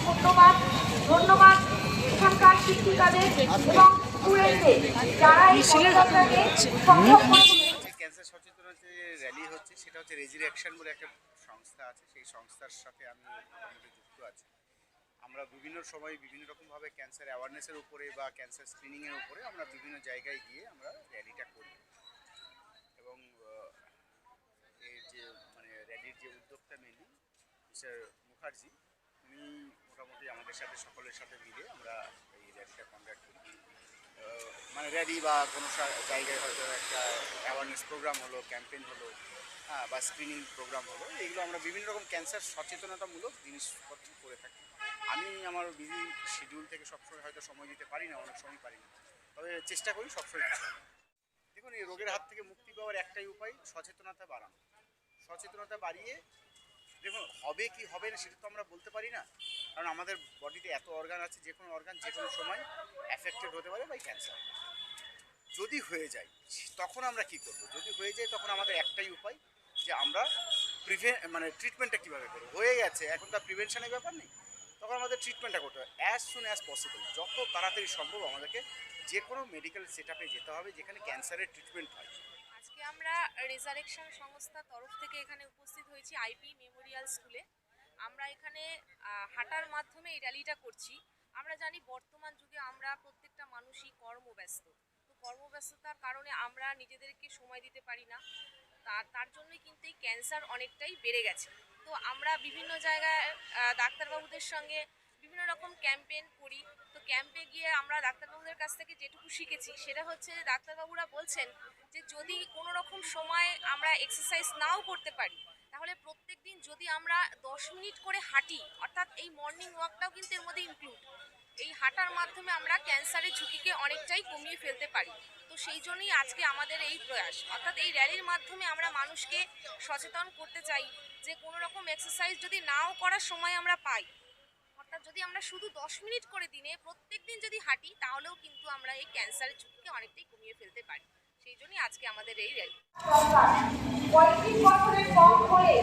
ধন্যবাদ। ধন্যবাদ cancer rally হচ্ছে, সেটা হচ্ছে বলে একটা সংস্থা আছে। সেই সংস্থার সাথে যুক্ত আছি। আমরা বিভিন্ন সময় বিভিন্ন রকমভাবে ক্যান্সার অ্যাওয়ারনেসের উপরে বা ক্যান্সার স্ক্রিনিংয়ের উপরে আমরা বিভিন্ন জায়গায় গিয়ে আমরা র্যালিটা করি এবং আহ, এর যে মানে র্যালির যে উদ্যোক্তা মেনলি মিস্টার মুখার্জি, উনি মোটামুটি আমাদের সাথে, সকলের সাথে মিলে আমরা এই র্যালিটা কন্ডাক্ট করি। মানে র্যালি বা কোনো জায়গায় হয়তো একটা অ্যাওয়ারনেস প্রোগ্রাম হলো ক্যাম্পেইন হলো হ্যাঁ বা স্ক্রিনিং প্রোগ্রাম হলো, এইগুলো আমরা বিভিন্ন রকম ক্যান্সার সচেতনতামূলক জিনিসপত্র করে থাকি। আমি আমার বিজি শিডিউল থেকে সবসময় হয়তো সময় দিতে পারি না, অনেক সময় পারি না। তবে চেষ্টা করি সবসময় দেখুন, এই রোগের হাত থেকে মুক্তি পাওয়ার একটাই উপায় সচেতনতা বাড়ানো। সচেতনতা বাড়িয়ে দেখুন, হবে কি হবে না সেটা তো আমরা বলতে পারি না। কারণ আমাদের বডিতে এত অর্গান আছে, যে কোনো অর্গান যে কোনো সময় অ্যাফেক্টেড হতে পারে বাই ক্যান্সার যদি হয়ে যায়, তখন আমরা কি করব? যদি হয়ে যায়, তখন আমাদের একটাই উপায় যে আমরা প্রিভে মানে ট্রিটমেন্টটা কীভাবে করব? হয়ে গেছে, এখন তার প্রিভেনশনের ব্যাপার নেই। তখন আমাদের ট্রিটমেন্টটা করতে হবে অ্যাজ সুন অ্যাজ পসিবল যত তাড়াতাড়ি সম্ভব আমাদেরকে যে কোনো মেডিকেল সেট যেতে হবে, যেখানে ক্যান্সারের ট্রিটমেন্ট হয়। আজকে আমরা রেজারেকশন সংস্থার তরফ থেকে এখানে উপস্থিত হয়েছি, আইপি মেমোরিয়াল স্কুলে। আমরা এখানে হাঁটার মাধ্যমে এই র্যালিটা করছি। আমরা জানি বর্তমান যুগে আমরা প্রত্যেকটা মানুষই কর্মব্যস্ত। তো কর্মব্যস্ততার কারণে আমরা নিজেদেরকে সময় দিতে পারি না। তার তার জন্যই কিন্তু এই ক্যান্সার অনেকটাই বেড়ে গেছে। তো আমরা বিভিন্ন জায়গায় ডাক্তারবাবুদের সঙ্গে বিভিন্ন রকম ক্যাম্পেইন করি। তো ক্যাম্পে গিয়ে আমরা ডাক্তারবাবুদের কাছ থেকে যেটুকু শিখেছি, সেটা হচ্ছে যে ডাক্তারবাবুরা বলছেন যে যদি কোনো রকম সময় আমরা এক্সারসাইজ নাও করতে পারি, তাহলে প্রত্যেক দিন যদি আমরা দশ মিনিট করে হাঁটি, অর্থাৎ এই মর্নিং ওয়াকটাও কিন্তু এর মধ্যে ইনক্লুড এই হাঁটার মাধ্যমে আমরা ক্যান্সারের ঝুঁকিকে অনেকটাই কমিয়ে ফেলতে পারি। তো সেই জন্যই আজকে আমাদের এই প্রয়াস, অর্থাৎ এই র্যালির মাধ্যমে আমরা মানুষকে সচেতন করতে চাই যে কোনো রকম এক্সারসাইজ যদি নাও করার সময় আমরা পাই অর্থাৎ যদি আমরা শুধু দশ মিনিট করে দিনে প্রত্যেক দিন যদি হাঁটি, তাহলেও কিন্তু আমরা এই ক্যান্সারের ঝুঁকিকে অনেকটাই কমিয়ে ফেলতে পারি। সেই জন্যই আজকে আমাদের এই র্যালি কয়েকদিন বছরের কম হয়